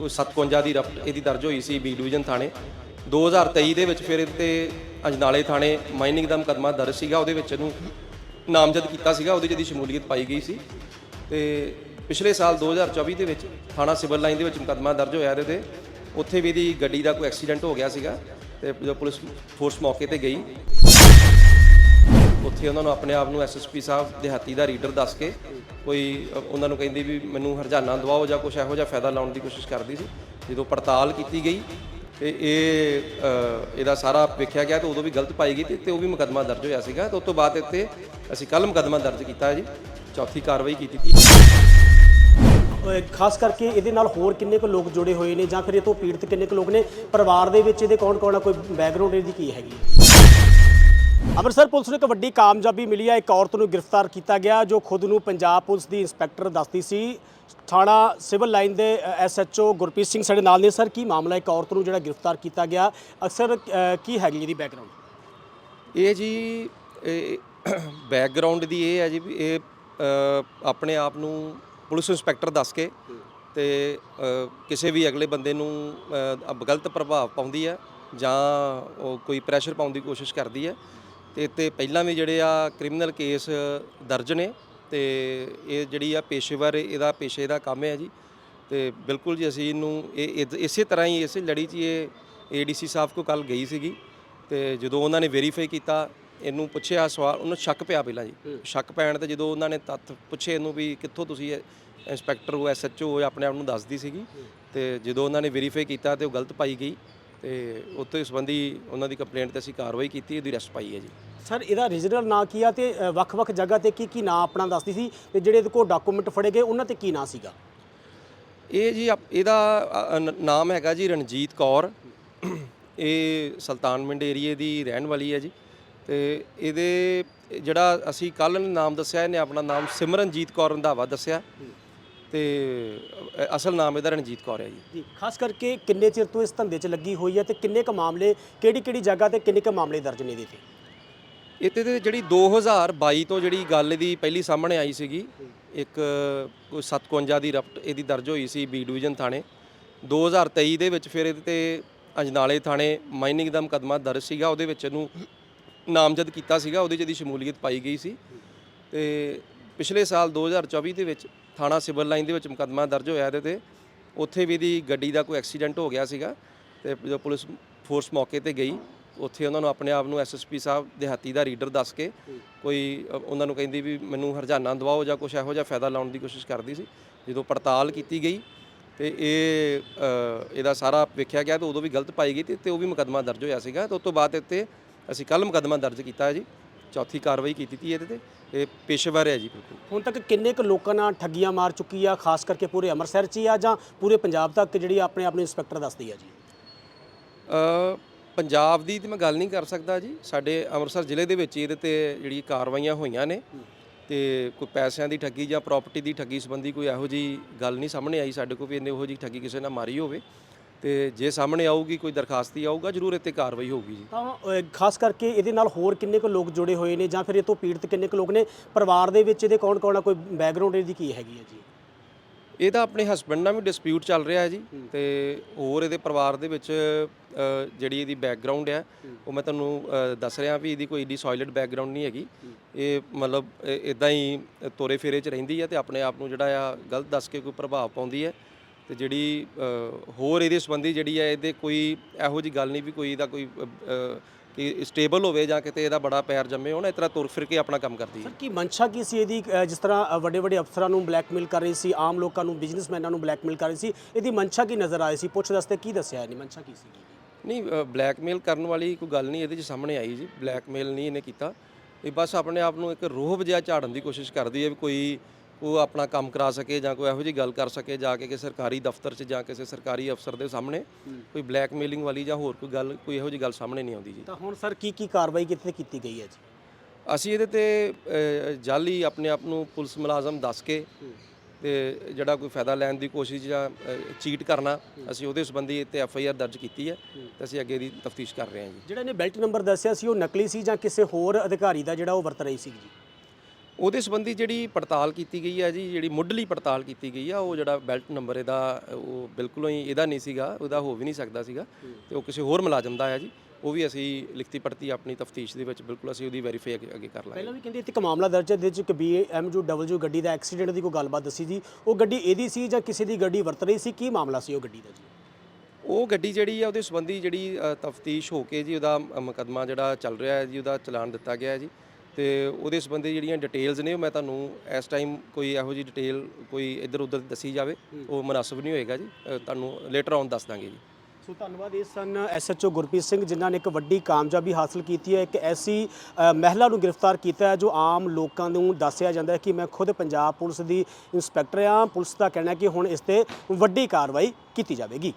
ਕੋਈ 57 ਦੀ ਰਫਟ ਇਹਦੀ ਦਰਜ ਹੋਈ ਸੀ ਬੀ ਡਿਵੀਜ਼ਨ ਥਾਣੇ। 2023 ਦੇ ਵਿੱਚ ਫਿਰ ਇਹਦੇ ਤੇ ਅਜਨਾਲੇ ਥਾਣੇ ਮਾਈਨਿੰਗ ਦਾ ਮੁਕੱਦਮਾ ਦਰਜ ਸੀਗਾ, ਉਹਦੇ ਵਿੱਚ ਇਹਨੂੰ ਨਾਮਜ਼ਦ ਕੀਤਾ ਸੀਗਾ, ਉਹਦੇ 'ਚ ਇਹਦੀ ਸ਼ਮੂਲੀਅਤ ਪਾਈ ਗਈ ਸੀ। ਤੇ ਪਿਛਲੇ ਸਾਲ 2024 ਦੇ ਵਿੱਚ ਥਾਣਾ ਸਿਵਲ ਲਾਈਨ ਦੇ ਵਿੱਚ ਮੁਕੱਦਮਾ ਦਰਜ ਹੋਇਆ ਇਹਦੇ ਤੇ। ਉੱਥੇ ਵੀ ਇਹਦੀ ਗੱਡੀ ਦਾ ਕੋਈ ਐਕਸੀਡੈਂਟ ਹੋ ਗਿਆ ਸੀਗਾ ਤੇ ਜਦੋਂ ਪੁਲਿਸ ਫੋਰਸ ਮੌਕੇ ਤੇ ਗਈ, ਉੱਥੇ ਉਹਨਾਂ ਨੂੰ ਆਪਣੇ ਆਪ ਨੂੰ ਐਸਐਸਪੀ ਸਾਹਿਬ ਦਿਹਾਤੀ ਦਾ ਰੀਡਰ ਦੱਸ ਕੇ ਕੋਈ ਉਹਨਾਂ ਨੂੰ ਕਹਿੰਦੀ ਵੀ ਮੈਨੂੰ ਹਰਜਾਨਾ ਦਵਾਓ ਜਾਂ ਕੁਝ ਇਹੋ ਜਿਹਾ ਫਾਇਦਾ ਲਾਉਣ ਦੀ ਕੋਸ਼ਿਸ਼ ਕਰਦੀ ਸੀ। ਜਦੋਂ ਪੜਤਾਲ ਕੀਤੀ ਗਈ ਤੇ ਇਹ ਇਹਦਾ ਸਾਰਾ ਵੇਖਿਆ ਗਿਆ ਤੇ ਉਦੋਂ ਵੀ ਗਲਤ ਪਾਈ ਗਈ ਤੇ ਤੇ ਉਹ ਵੀ ਮੁਕੱਦਮਾ ਦਰਜ ਹੋਇਆ ਸੀਗਾ ਤੇ ਉਸ ਤੋਂ ਬਾਅਦ ਇੱਥੇ ਅਸੀਂ ਕੱਲ ਮੁਕੱਦਮਾ ਦਰਜ ਕੀਤਾ ਜੀ। ਚੌਥੀ ਕਾਰਵਾਈ ਕੀਤੀ ਤੀ ਖਾਸ ਕਰਕੇ ਇਹਦੇ ਨਾਲ ਹੋਰ ਕਿੰਨੇ ਕੁ ਲੋਕ ਜੁੜੇ ਹੋਏ ਨੇ ਜਾਂ ਫਿਰ ਇਹ ਤੋਂ ਪੀੜਤ ਕਿੰਨੇ ਕੁ ਲੋਕ ਨੇ? ਪਰਿਵਾਰ ਦੇ ਵਿੱਚ ਇਹਦੇ ਕੌਣ ਕੌਣ ਆ? ਕੋਈ ਬੈਕਗ੍ਰਾਉਂਡ ਇਹਦੀ ਕੀ ਹੈਗੀ? ਅੰਮ੍ਰਿਤਸਰ ਪੁਲਿਸ ਨੂੰ ਇੱਕ ਵੱਡੀ ਕਾਮਯਾਬੀ ਮਿਲੀ ਹੈ। ਇੱਕ ਔਰਤ ਨੂੰ ਗ੍ਰਿਫਤਾਰ ਕੀਤਾ ਗਿਆ, ਜੋ ਖੁਦ ਨੂੰ ਪੰਜਾਬ ਪੁਲਿਸ ਦੀ ਇੰਸਪੈਕਟਰ ਦੱਸਦੀ ਸੀ। ਥਾਣਾ ਸਿਵਲ ਲਾਈਨ ਦੇ ਐਸਐਚਓ ਗੁਰਪ੍ਰੀਤ ਸਿੰਘ ਸਾਡੇ ਨਾਲ ਨੇ। ਸਰ, ਕੀ ਮਾਮਲਾ? ਇੱਕ ਔਰਤ ਨੂੰ ਜਿਹੜਾ ਗ੍ਰਿਫਤਾਰ ਕੀਤਾ ਗਿਆ। ਅਕਸਰ ਕੀ ਹੈਗੀ ਇਹਦੀ ਬੈਕਗ੍ਰਾਉਂਡ ਇਹ ਜੀ ਬੈਕਗ੍ਰਾਉਂਡ ਦੀ ਇਹ ਹੈ ਜੀ ਵੀ ਇਹ ਆਪਣੇ ਆਪ ਨੂੰ ਪੁਲਿਸ ਇੰਸਪੈਕਟਰ ਦੱਸ ਕੇ ਤੇ ਕਿਸੇ ਵੀ ਅਗਲੇ ਬੰਦੇ ਨੂੰ ਗਲਤ ਪ੍ਰਭਾਵ ਪਾਉਂਦੀ ਹੈ ਜਾਂ ਉਹ ਕੋਈ ਪ੍ਰੈਸ਼ਰ ਪਾਉਣ ਦੀ ਕੋਸ਼ਿਸ਼ ਕਰਦੀ ਹੈ। ਤੇ ਤੇ ਪਹਿਲਾਂ ਵੀ ਜਿਹੜੇ ਆ ਕ੍ਰਿਮੀਨਲ ਕੇਸ ਦਰਜ ਨੇ ਤੇ ਇਹ ਜਿਹੜੀ ਆ ਪੇਸ਼ੇਵਰ ਇਹਦਾ ਪੇਸ਼ੇ ਦਾ ਕੰਮ ਹੈ ਜੀ। ਤੇ ਬਿਲਕੁਲ ਜੀ ਅਸੀਂ ਇਹਨੂੰ ਇਹ ਇਸੇ ਤਰ੍ਹਾਂ ਹੀ ਇਸੇ ਲੜੀ 'ਚ ਹੀ ਇਹ ਏਡੀਸੀ ਸਾਹਿਬ ਕੋ ਕੱਲ ਗਈ ਸੀਗੀ ਤੇ ਜਦੋਂ ਉਹਨਾਂ ਨੇ ਵੈਰੀਫਾਈ ਕੀਤਾ ਇਹਨੂੰ ਪੁੱਛਿਆ ਸਵਾਲ ਉਹਨੂੰ ਸ਼ੱਕ ਪਿਆ ਪਹਿਲਾਂ ਜੀ। ਸ਼ੱਕ ਪੈਣ ਤੇ ਜਦੋਂ ਉਹਨਾਂ ਨੇ ਤੱਥ ਪੁੱਛੇ ਇਹਨੂੰ ਵੀ ਕਿੱਥੋਂ ਤੁਸੀਂ ਇਹ ਇੰਸਪੈਕਟਰ ਹੋ ਐਸਐਚਓ ਹੋ ਆਪਣੇ ਆਪ ਨੂੰ ਦੱਸਦੀ ਸੀਗੀ ਤੇ ਜਦੋਂ ਉਹਨਾਂ ਨੇ ਵੈਰੀਫਾਈ ਕੀਤਾ ਤੇ ਉਹ ਗਲਤ ਪਾਈ ਗਈ। ਤੇ ਉੱਥੇ ਸੰਬੰਧੀ ਉਹਨਾਂ ਦੀ ਕੰਪਲੇਂਟ ਤੇ ਅਸੀਂ ਕਾਰਵਾਈ ਕੀਤੀ ਇਹਦੀ ਅਰੈਸਟ ਪਾਈ ਹੈ ਜੀ। ਸਰ ਇਹਦਾ ਰੀਜਨਲ ਨਾਂ ਕੀ ਆ ਤੇ ਅ, ਵੱਖ-ਵੱਖ ਜਗ੍ਹਾ ਤੇ ਕੀ ਕੀ ਨਾਂ ਆਪਣਾ ਦੱਸਦੀ ਸੀ ਤੇ ਜਿਹੜੇ ਇਹਦੇ ਕੋਲ ਡਾਕੂਮੈਂਟ ਫੜੇ ਗਏ ਉਹਨਾਂ ਤੇ ਕੀ ਨਾਂ ਸੀਗਾ? ਇਹ ਜੀ ਆਪ- ਇਹਦਾ ਅ, ਨ- ਨਾਮ ਹੈਗਾ ਜੀ ਰਣਜੀਤ ਕੌਰ। ਇਹ ਸੁਲਤਾਨਵਿੰਡ ਏਰੀਏ ਦੀ ਰਹਿਣ ਵਾਲੀ ਹੈ ਜੀ। ਤੇ ਇਹਦੇ ਜਿਹੜਾ ਅਸੀਂ ਕੱਲ ਨਾਮ ਦੱਸਿਆ ਇਹਨੇ ਆਪਣਾ ਨਾਮ ਸਿਮਰਨਜੀਤ ਕੌਰ ਰੰਧਾਵਾ ਦੱਸਿਆ। ਤੇ ਅਸਲ ਨਾਮ ਇਹਦਾ ਰਣਜੀਤ ਕੌਰ ਹੈ ਜੀ। ਜੀ ਖਾਸ ਕਰਕੇ ਕਿੰਨੇ ਚਿਰ ਤੋਂ ਇਸ ਧੰਦੇ 'ਚ ਲੱਗੀ ਹੋਈ ਹੈ ਤੇ ਕਿੰਨੇ ਕ ਮਾਮਲੇ ਕਿਹੜੀ-ਕਿਹੜੀ ਜਗ੍ਹਾ ਤੇ ਕਿੰਨੇ ਕ ਮਾਮਲੇ ਦਰਜ ਨੇ ਇਹਦੇ ਤੇ? ਇੱਥੇ ਤੇ ਜਿਹੜੀ 2022 ਤੋਂ ਜਿਹੜੀ ਗੱਲ ਦੀ ਪਹਿਲੀ ਸਾਹਮਣੇ ਆਈ ਸੀਗੀ ਇੱਕ ਕੋਈ 57 ਦੀ ਰਫਟ ਇਹਦੀ ਦਰਜ ਹੋਈ ਸੀ ਬੀ ਡਿਵੀਜ਼ਨ ਥਾਣੇ। 2023 ਦੇ ਵਿੱਚ ਫਿਰ ਇਹਦੇ ਤੇ ਅਜਨਾਲੇ ਥਾਣੇ ਮਾਈਨਿੰਗ ਦਾ ਮੁਕੱਦਮਾ ਦਰਜ ਸੀਗਾ ਉਹਦੇ ਵਿੱਚ ਇਹਨੂੰ ਨਾਮਜ਼ਦ ਕੀਤਾ ਸੀਗਾ ਉਹਦੇ 'ਚ ਇਹਦੀ ਸ਼ਮੂਲੀਅਤ ਪਾਈ ਗਈ ਸੀ। ਤੇ ਪਿਛਲੇ ਸਾਲ 2024 ਦੇ ਵਿੱਚ ਥਾਣਾ ਸਿਵਲ ਲਾਈਨ ਦੇ ਵਿੱਚ ਮੁਕੱਦਮਾ ਦਰਜ ਹੋਇਆ ਇਹਦੇ ਤੇ। ਉੱਥੇ ਵੀ ਇਹਦੀ ਗੱਡੀ ਦਾ ਕੋਈ ਐਕਸੀਡੈਂਟ ਹੋ ਗਿਆ ਸੀਗਾ ਤੇ ਜਦੋਂ ਪੁਲਿਸ ਫੋਰਸ ਮੌਕੇ ਤੇ ਗਈ ਉੱਥੇ ਉਹਨਾਂ ਨੂੰ ਆਪਣੇ ਆਪ ਨੂੰ ਐਸਐਸਪੀ ਸਾਹਿਬ ਦਿਹਾਤੀ ਦਾ ਰੀਡਰ ਦੱਸ ਕੇ ਕੋਈ ਅ, ਉਹਨਾਂ ਨੂੰ ਕਹਿੰਦੀ ਵੀ ਮੈਨੂੰ ਹਰਜਾਨਾ ਦਵਾਓ ਜਾਂ ਕੁਝ ਇਹੋ ਜਿਹਾ ਫਾਇਦਾ ਲਾਉਣ ਦੀ ਕੋਸ਼ਿਸ਼ ਕਰਦੀ ਸੀ। ਜਦੋਂ ਪੜਤਾਲ ਕੀਤੀ ਗਈ ਤੇ ਇਹ ਅ, ਇਹਦਾ ਸਾਰਾ ਵੇਖਿਆ ਗਿਆ ਤੇ ਉਦੋਂ ਵੀ ਗਲਤ ਪਾਈ ਗਈ ਤੇ ਤੇ ਉਹ ਵੀ ਮੁਕੱਦਮਾ ਦਰਜ ਹੋਇਆ ਸੀਗਾ ਤੇ ਉਸ ਤੋਂ ਬਾਅਦ ਇੱਥੇ ਅਸੀਂ ਕੱਲ ਮੁਕੱਦਮਾ ਦਰਜ ਕੀਤਾ ਹੈ ਜੀ। ਚੌਥੀ ਕਾਰਵਾਈ ਕੀਤੀ ਤੀ ਇਹਦੇ ਤੇ ਇਹ ਪੇਸ਼ੇਵਰ ਹੈ ਜੀ ਬਿਲਕੁਲ। ਹੁਣ ਤੱਕ ਕਿੰਨੇ ਕ ਲੋਕਾਂ ਨਾਲ ਠੱਗੀਆਂ ਮਾਰ ਚੁੱਕੀ ਆ ਖਾਸ ਕਰਕੇ ਪੂਰੇ ਅੰਮ੍ਰਿਤਸਰ 'ਚ ਹੀ ਆ ਜਾਂ ਪੂਰੇ ਪੰਜਾਬ ਤੱਕ ਜਿਹੜੀ ਆਪਣੇ ਆਪ ਨੂੰ ਇੰਸਪੈਕਟਰ ਦੱਸਦੀ ਆ ਜੀ? ਅ, ਪੰਜਾਬ ਦੀ ਤੇ ਮੈਂ ਗੱਲ ਨਹੀਂ ਕਰ ਸਕਦਾ ਜੀ। ਸਾਡੇ ਅੰਮ੍ਰਿਤਸਰ ਜ਼ਿਲ੍ਹੇ ਦੇ ਵਿੱਚ ਇਹਦੇ ਤੇ ਜਿਹੜੀ ਕਾਰਵਾਈਆਂ ਹੋਈਆਂ ਨੇ ਤੇ ਕੋਈ ਪੈਸਿਆਂ ਦੀ ਠੱਗੀ ਜਾਂ ਪ੍ਰਾਪਰਟੀ ਦੀ ਠੱਗੀ ਸੰਬੰਧੀ ਕੋਈ ਇਹੋ ਜੀ ਗੱਲ ਨਹੀਂ ਸਾਹਮਣੇ ਆਈ ਸਾਡੇ ਕੋਲ ਵੀ ਇਹਨੇ ਉਹੋ ਜੀ ਠੱਗੀ ਕਿਸੇ ਨਾਲ ਮਾਰੀ ਹੋਵੇ। ਤੇ ਜੇ ਸਾਹਮਣੇ ਆਊਗੀ ਕੋਈ ਦਰਖਾਸਤੀ ਆਊਗਾ ਜ਼ਰੂਰ ਇੱਥੇ ਕਾਰਵਾਈ ਹੋਊਗੀ ਜੀ। ਤਾਂ ਖਾਸ ਕਰਕੇ ਇਹਦੇ ਨਾਲ ਹੋਰ ਕਿੰਨੇ ਕੁ ਲੋਕ ਜੁੜੇ ਹੋਏ ਨੇ ਜਾਂ ਫਿਰ ਇਹ ਤੋਂ ਪੀੜਤ ਕਿੰਨੇ ਕੁ ਲੋਕ ਨੇ? ਪਰਿਵਾਰ ਦੇ ਵਿੱਚ ਇਹਦੇ ਕੌਣ ਕੌਣ ਆ? ਕੋਈ ਬੈਕਗ੍ਰਾਉਂਡ ਇਹਦੀ ਕੀ ਹੈਗੀ ਹੈ ਜੀ? ਇਹਦਾ ਆਪਣੇ ਹਸਬੰਡ ਨਾਲ ਵੀ ਡਿਸਪਿਊਟ ਚੱਲ ਰਿਹਾ ਹੈ ਜੀ ਤੇ ਹੋਰ ਇਹਦੇ ਪਰਿਵਾਰ ਦੇ ਵਿੱਚ ਅ, ਜਿਹੜੀ ਇਹਦੀ ਬੈਕਗ੍ਰਾਉਂਡ ਹੈ ਉਹ ਮੈਂ ਤੁਹਾਨੂੰ ਅ, ਦੱਸ ਰਿਹਾ ਵੀ ਇਹਦੀ ਕੋਈ ਏਡੀ ਸੋਲਿਡ ਬੈਕਗ੍ਰਾਉਂਡ ਨਹੀਂ ਹੈਗੀ। ਇਹ ਮਤਲਬ ਇਦਾਂ ਹੀ ਤੋਰੇ ਫੇਰੇ 'ਚ ਰਹਿੰਦੀ ਹੈ ਤੇ ਆਪਣੇ ਆਪ ਨੂੰ ਜਿਹੜਾ ਆ ਗਲਤ ਦੱਸ ਕੇ ਕੋਈ ਪ੍ਰਭਾਵ ਪਾਉਂਦੀ ਹੈ। ਤੇ ਜਿਹੜੀ ਹੋਰ ਇਹਦੇ ਸੰਬੰਧੀ ਜਿਹੜੀ ਹੈ ਇਹਦੇ ਕੋਈ ਇਹੋ ਜੀ ਗੱਲ ਨਹੀਂ ਵੀ ਕੋਈ ਇਹਦਾ ਕੋਈ ਕਿ ਸਟੇਬਲ ਹੋਵੇ ਜਾਂ ਕਿਤੇ ਇਹਦਾ ਬੜਾ ਪੈਰ ਜੰਮੇ ਹੋਣ ਇਸ ਤਰ੍ਹਾਂ ਤੁਰ ਫਿਰ ਕੇ ਆਪਣਾ ਕੰਮ ਕਰਦੀ ਹੈ। ਸਰ ਕੀ ਮਨਸ਼ਾ ਕੀ ਸੀ ਇਹਦੀ? ਜਿਸ ਤਰ੍ਹਾਂ ਵੱਡੇ ਵੱਡੇ ਅਫਸਰਾਂ ਨੂੰ ਬਲੈਕਮੇਲ ਕਰ ਰਹੀ ਸੀ ਆਮ ਲੋਕਾਂ ਨੂੰ ਬਿਜ਼ਨਸਮੈਨਾਂ ਨੂੰ ਬਲੈਕਮੇਲ ਕਰ ਰਹੀ ਸੀ ਇਹਦੀ ਮਨਸ਼ਾ ਕੀ ਨਜ਼ਰ ਆਈ ਸੀ? ਪੁੱਛ ਦੱਸਦੇ ਕੀ ਦੱਸਿਆ ਇਹਨੇ? ਮਨਸ਼ਾ ਕੀ ਸੀ? ਨਹੀਂ ਬਲੈਕਮੇਲ ਕਰਨ ਵਾਲੀ ਕੋਈ ਗੱਲ ਨਹੀਂ ਇਹਦੇ 'ਚ ਸਾਹਮਣੇ ਆਈ ਜੀ ਬਲੈਕਮੇਲ ਨਹੀਂ ਇਹਨੇ ਕੀਤਾ। ਇਹ ਬਸ ਆਪਣੇ ਆਪ ਨੂੰ ਇੱਕ ਰੋਹਬ ਜਿਹਾ ਝਾੜਨ ਦੀ ਕੋਸ਼ਿਸ਼ ਕਰਦੀ ਹੈ ਵੀ ਕੋਈ ਉਹ ਆਪਣਾ ਕੰਮ ਕਰਾ ਸਕੇ ਜਾਂ ਕੋਈ ਇਹੋ ਜਿਹੀ ਗੱਲ ਕਰ ਸਕੇ ਜਾ ਕੇ ਕਿ ਸਰਕਾਰੀ ਦਫ਼ਤਰ 'ਚ ਜਾਂ ਕਿਸੇ ਸਰਕਾਰੀ ਅਫਸਰ ਦੇ ਸਾਹਮਣੇ ਕੋਈ ਬਲੈਕਮੇਲਿੰਗ ਵਾਲੀ ਜਾਂ ਹੋਰ ਕੋਈ ਗੱਲ ਕੋਈ ਇਹੋ ਜਿਹੀ ਗੱਲ ਸਾਹਮਣੇ ਨਹੀਂ ਆਉਂਦੀ ਜੀ। ਤਾਂ ਹੁਣ ਸਰ ਕੀ ਕੀ ਕਾਰਵਾਈ ਕਿਤੇ ਕੀਤੀ ਗਈ ਹੈ ਜੀ? ਅਸੀਂ ਇਹਦੇ ਤੇ ਜਾਲੀ ਆਪਣੇ ਆਪ ਨੂੰ ਪੁਲਿਸ ਮੁਲਾਜ਼ਮ ਦੱਸ ਕੇ ਤੇ ਜਿਹੜਾ ਕੋਈ ਫਾਇਦਾ ਲੈਣ ਦੀ ਕੋਸ਼ਿਸ਼ ਜਾਂ ਚੀਟ ਕਰਨਾ ਅਸੀਂ ਉਹਦੇ ਸੰਬੰਧੀ ਇੱਥੇ ਐਫ ਆਈ ਆਰ ਦਰਜ ਕੀਤੀ ਹੈ। ਤੇ ਅਸੀਂ ਅੱਗੇ ਦੀ ਤਫਤੀਸ਼ ਕਰ ਰਹੇ ਹਾਂ ਜੀ। ਜਿਹੜਾ ਇਹਨੇ ਬੈਲਟ ਨੰਬਰ ਦੱਸਿਆ ਸੀ ਉਹ ਨਕਲੀ ਸੀ ਜਾਂ ਕਿਸੇ ਹੋਰ ਅਧਿਕਾਰੀ ਦਾ ਜਿਹੜਾ ਉਹ ਵਰਤ ਰਹੀ ਸੀ ਜੀ? ਉਹਦੇ ਸੰਬੰਧੀ ਜਿਹੜੀ ਪੜਤਾਲ ਕੀਤੀ ਗਈ ਹੈ ਜੀ ਜਿਹੜੀ ਮੁੱਢਲੀ ਪੜਤਾਲ ਕੀਤੀ ਗਈ ਆ ਉਹ ਜਿਹੜਾ ਬੈਲਟ ਨੰਬਰ ਇਹਦਾ ਉਹ ਬਿਲਕੁਲ ਹੀ ਇਹਦਾ ਨਹੀਂ ਸੀਗਾ ਉਹਦਾ ਹੋ ਵੀ ਨਹੀਂ ਸਕਦਾ ਸੀਗਾ ਤੇ ਉਹ ਕਿਸੇ ਹੋਰ ਮੁਲਾਜ਼ਮ ਦਾ ਹੈ ਜੀ ਉਹ ਵੀ ਅਸੀਂ ਲਿਖਤੀ ਪੜਤੀ ਆਪਣੀ ਤਫਤੀਸ਼ ਦੇ ਵਿੱਚ ਬਿਲਕੁਲ ਅਸੀਂ ਉਹਦੀ ਵੈਰੀਫਾਈ ਅੱਗੇ ਕਰ ਲਾਂਗੇ। ਪਹਿਲਾਂ ਵੀ ਕਹਿੰਦੇ ਇੱਥੇ ਇੱਕ ਮਾਮਲਾ ਦਰਜ ਹੈ ਜਿਹਦੇ ਚ ਇੱਕ BMW ਗੱਡੀ ਦਾ ਐਕਸੀਡੈਂਟ ਦੀ ਕੋਈ ਗੱਲਬਾਤ ਦੱਸੀ ਜੀ ਉਹ ਗੱਡੀ ਇਹਦੀ ਸੀ ਜਾਂ ਕਿਸੇ ਦੀ ਗੱਡੀ ਵਰਤ ਰਹੀ ਸੀ ਕੀ ਮਾਮਲਾ ਸੀ ਉਹ ਗੱਡੀ ਦਾ ਜੀ? ਉਹ ਗੱਡੀ ਜਿਹੜੀ ਆ ਉਹਦੇ ਸੰਬੰਧੀ ਜਿਹੜੀ ਤਫਤੀਸ਼ ਹੋ ਕੇ ਜੀ ਉਹਦਾ ਮੁਕੱਦਮਾ ਜਿਹੜਾ ਚੱਲ ਰਿਹਾ ਹੈ ਜੀ ਉਹਦਾ ਚਲਾਨ ਦਿੱਤਾ ਗਿਆ ਹੈ ਜੀ। ਤੇ ਉਹਦੇ ਸੰਬੰਧੀ ਜਿਹੜੀਆਂ ਡਿਟੇਲਸ ਨੇ ਉਹ ਮੈਂ ਤੁਹਾਨੂੰ ਇਸ ਟਾਈਮ ਕੋਈ ਇਹੋ ਜੀ ਡਿਟੇਲ ਕੋਈ ਇੱਧਰ ਉੱਧਰ ਦੱਸੀ ਜਾਵੇ ਉਹ ਮناسب ਨਹੀਂ ਹੋਏਗਾ ਜੀ। ਤੁਹਾਨੂੰ ਲੇਟਰ ਔਨ ਦੱਸ ਦਾਂਗੇ ਜੀ। ਸੋ ਧੰਨਵਾਦ ਇਸ ਸਨ ਐਸਐਚਓ ਗੁਰਪ੍ਰੀਤ ਸਿੰਘ ਜਿਨ੍ਹਾਂ ਨੇ ਇੱਕ ਵੱਡੀ ਕਾਮਯਾਬੀ ਹਾਸਲ ਕੀਤੀ ਹੈ ਇੱਕ ਐਸੀ ਮਹਿਲਾ ਨੂੰ ਗ੍ਰਿਫਤਾਰ ਕੀਤਾ ਹੈ ਜੋ ਆਮ ਲੋਕਾਂ ਨੂੰ ਦੱਸਿਆ ਜਾਂਦਾ ਹੈ ਕਿ ਮੈਂ ਖੁਦ ਪੰਜਾਬ ਪੁਲਿਸ ਦੀ ਇੰਸਪੈਕਟਰ ਹਾਂ। ਪੁਲਿਸ ਦਾ ਕਹਿਣਾ ਹੈ ਕਿ ਹੁਣ ਇਸ ਤੇ ਵੱਡੀ ਕਾਰਵਾਈ ਕੀਤੀ ਜਾਵੇਗੀ।